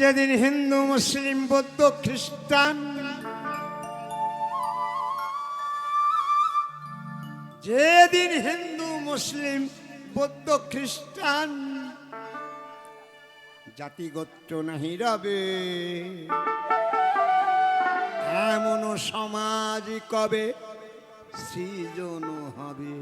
যেদিন হিন্দু, মুসলিম, বৌদ্ধ, খ্রিস্টান, যেদিন হিন্দু, মুসলিম, বৌদ্ধ, খ্রিস্টান জাতিগোত্র নাহি রবে। এমন সমাজ কবে সৃজন হবে?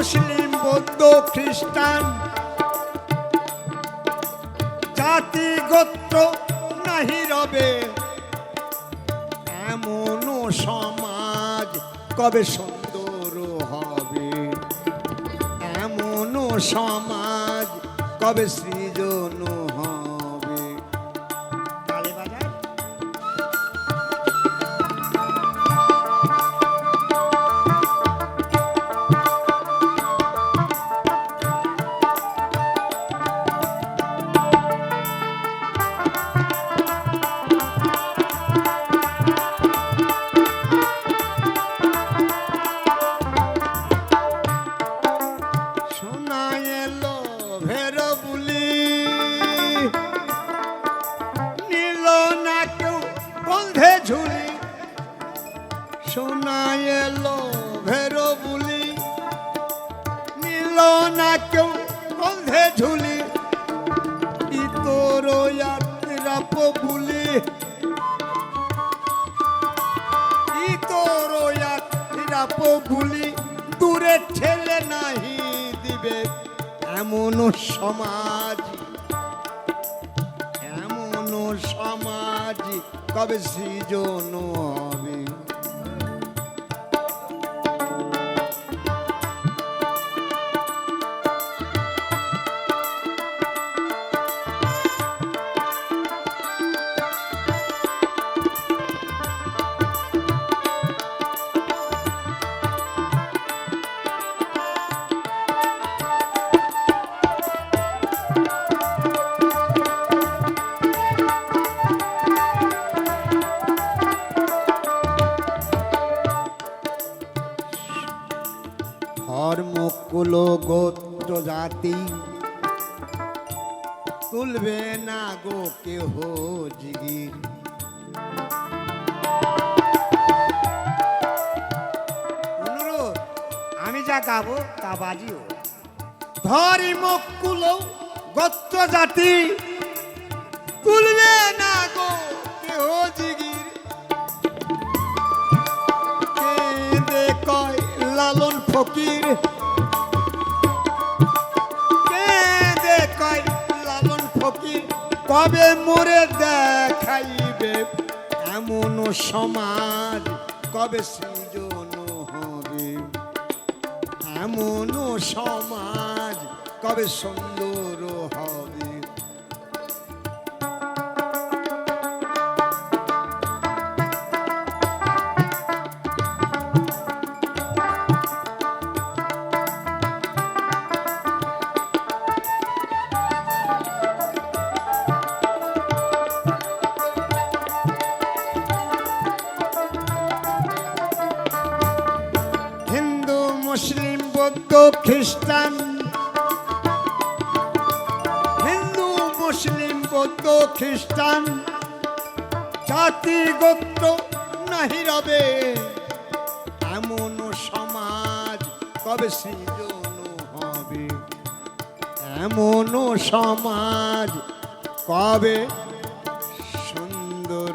মুসলিম, বৌদ্ধ, খ্রিস্টান, জাতি, গোত্র নাহি রবে। এমন সমাজ কবে সুন্দর হবে? এমন সমাজ কবে সৃজন ঝুলি শোনা এলো ভের বুলি নীল না কেউ বন্ধে ঝুলি, ইতর রাপ বুলি। ইতর রাপ বুলি, দূরে ঠেলে নাহি দিবে, এমন সমাজ সমাজ কবে সৃজন হবে। ধর্ম কুল গোত্র জাতি। তুলবে না গো কেহ জিগির। আমি যা গাবো তা বাজিও। ধর্ম কুল গোত্র জাতি, তুলবে ফকির। লালন ফকির, কবে মোরে দেখাইবে? এমন সমাজ কবে সৃজন হবে? এমন সমাজ কবে সুন্দর বৌদ্ধ খ্রিস্টান, হিন্দু, মুসলিম, বৌদ্ধ খ্রিস্টান, জাতি, গোত্র নাহি রবে। এমন সমাজ কবে সৃজন হবে? এমন সমাজ কবে সুন্দর